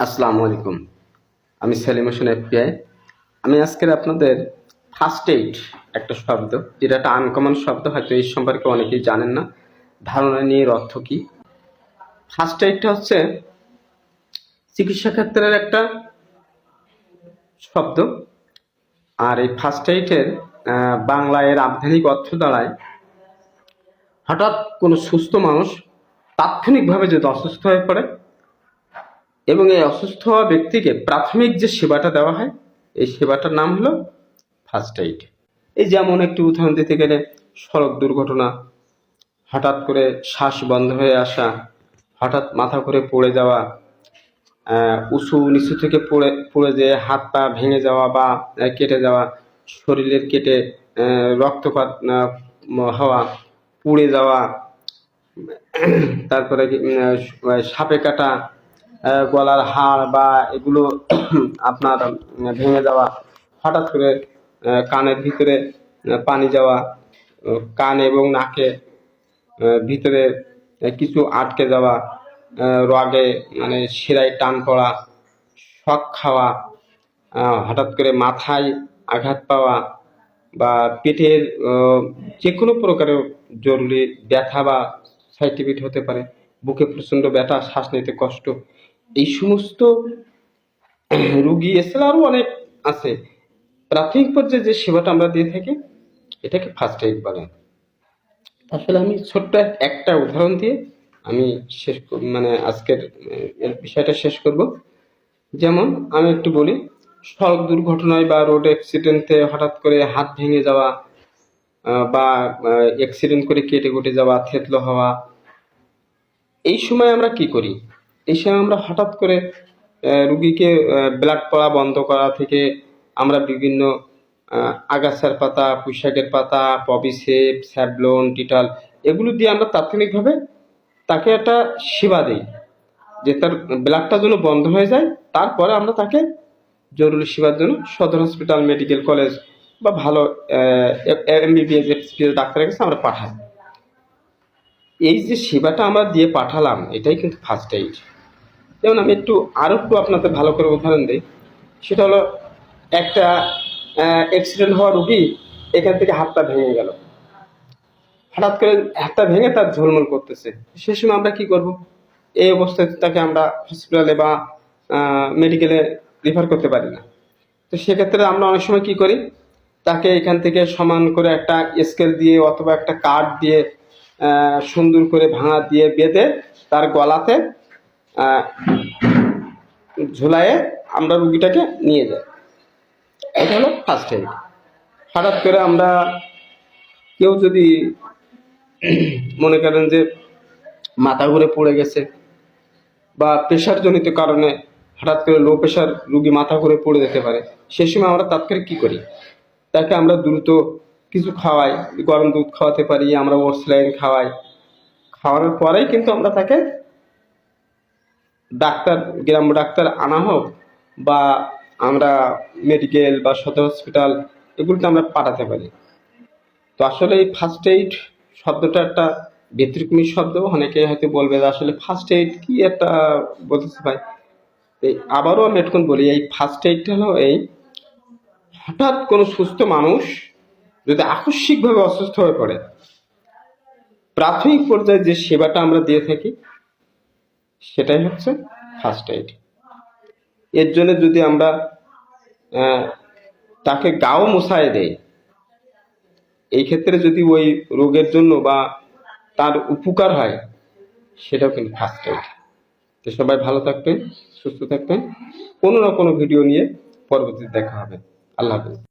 আসসালামু আলাইকুম। আমি সেলিম হোসেন এফপিআই আমি আজকের আপনাদের ফার্স্ট এইড একটা শব্দ, যেটা একটা আনকমন শব্দ, হয়তো এই সম্পর্কে অনেকেই জানেন না। ধারণা নিয়ে অর্থ কী? ফার্স্ট এইডটা হচ্ছে চিকিৎসা ক্ষেত্রের একটা শব্দ। আর এই ফার্স্ট এইডের বাংলায় এর আবধানিক অর্থ দাঁড়ায়, হঠাৎ কোনো সুস্থ মানুষ তাৎক্ষণিকভাবে যদি অসুস্থ হয়ে পড়ে এবং এই অসুস্থ হওয়া ব্যক্তিকে প্রাথমিক যে সেবাটা দেওয়া হয়, এই সেবাটার নাম হলো ফার্স্ট এইড। এই যেমন একটি উদাহরণ দিতে গেলে, সড়ক দুর্ঘটনা, হঠাৎ করে শ্বাস বন্ধ হয়ে আসা, হঠাৎ মাথা করে পড়ে যাওয়া উঁচু নিচু থেকে পড়ে পড়ে যেয়ে হাত পা ভেঙে যাওয়া বা কেটে যাওয়া, শরীরের কেটে রক্তপাত হওয়া, পুড়ে যাওয়া, তারপরে সাপে কাটা গলার হাড় বা এগুলো আপনার ভেঙে যাওয়া, হঠাৎ করে কানের ভিতরে পানি যাওয়া, কান এবং নাকে ভিতরে কিছু আটকে যাওয়া রগে মানে শিরায় টান পড়া শখ খাওয়া হঠাৎ করে মাথায় আঘাত পাওয়া বা পেটের যে কোনো প্রকারের জরুরি ব্যথা বা সাইটিফিট হতে পারে। বুকে প্রচণ্ড ব্যথা, শ্বাস নিতে কষ্ট এই সমস্ত রুগী, এছাড়া আরও অনেক আছে। প্রাথমিক পর্যায়ে যে সেবাটা আমরা দিয়ে থাকি, এটাকে ফার্স্ট এইড বলে। আসলে আমি ছোট্ট একটা উদাহরণ দিয়ে আমি শেষ মানে আজকের এর বিষয়টা শেষ করব। যেমন আমি একটু বলি, সড়ক দুর্ঘটনায় বা রোড অ্যাক্সিডেন্টে হঠাৎ করে হাত ভেঙে যাওয়া বা অ্যাক্সিডেন্ট করে কেটে কুটে যাওয়া, থেতলো হওয়া, এই সময় আমরা কি করি? এই সময় আমরা হঠাৎ করে রুগীকে ব্লাড পড়া বন্ধ করা থেকে আমরা বিভিন্ন আগাছার পাতা, পুঁইশাকের পাতা পবিসেপ স্যাবলন, টিটাল এগুলো দিয়ে আমরা তাৎক্ষণিকভাবে তাকে একটা সেবা দিই যে তার ব্লাডটা যেন বন্ধ হয়ে যায়। তারপরে আমরা তাকে জরুরি সেবার জন্য সদর হসপিটাল, মেডিকেল কলেজ বা ভালো এমবিবিএস ডাক্তারের কাছে আমরা পাঠাই। এই যে সেবাটা আমরা দিয়ে পাঠালাম, এটাই কিন্তু ফার্স্ট এইড যেমন আমি একটু আরও একটু আপনাদের ভালো করে উদাহরণ দিই, সেটা হলো একটা অ্যাক্সিডেন্ট হওয়া রুগী এখান থেকে হাতটা ভেঙে গেল। হঠাৎ করে হাতটা ভেঙে তার ঝোলমোল করতেছে। সে সময় আমরা কি করব? এই অবস্থায় তাকে আমরা হসপিটালে বা মেডিকেলে রেফার করতে পারি না। তো সেক্ষেত্রে আমরা অনেক সময় কি করি? তাকে এখান থেকে সমান করে একটা স্কেল দিয়ে অথবা একটা কার্ড দিয়ে সুন্দর করে ভাঙা দিয়ে বেঁধে তার গলাতে ঝুলায়ে আমরা রুগীটাকে নিয়ে যাই। এটা হলো ফার্স্ট এইড হঠাৎ করে আমরা কেউ যদি মনে করেন যে মাথা ঘুরে পড়ে গেছে বা প্রেশার জনিত কারণে হঠাৎ করে লো প্রেশার রুগী মাথা ঘুরে পড়ে যেতে পারে, সে সময় আমরা তাৎক্ষণিক কী করি? তাকে আমরা দ্রুত কিছু খাওয়াই, গরম দুধ খাওয়াতে পারি, আমরা ওরসলাইন খাওয়াই। খাওয়ানোর পরেই কিন্তু আমরা তাকে ডাক্তার, গ্রাম্য ডাক্তার আনা হোক বা আমরা মেডিকেল বা সদর হসপিটাল এগুলোতে আমরা পাঠাতে পারি। তো আসলে এই ফার্স্ট এইড শব্দটা একটা ব্যতিক্রমী শব্দ, অনেকে হয়তো বলবে যে আসলে ফার্স্ট এইড কি একটা বলতেছে ভাই। এই আবারও আমি এটুকুন বলি, এই ফার্স্ট এইডটা হলো এই হঠাৎ কোনো সুস্থ মানুষ যদি আকস্মিকভাবে অসুস্থ হয়ে পড়ে, প্রাথমিক পর্যায়ে যে সেবাটা আমরা দিয়ে থাকি, সেটাই হচ্ছে ফার্স্ট এইড এর জন্য যদি আমরা তাকে গাও মশায় দেয় এই ক্ষেত্রে যদি ওই রোগের জন্য বা তার উপকার হয়, সেটাও কিন্তু ফার্স্ট এইড তো সবাই ভালো থাকবেন, সুস্থ থাকবেন। কোনো না কোনো ভিডিও নিয়ে পরবর্তীতে দেখা হবে। আল্লাহ হাফিজ।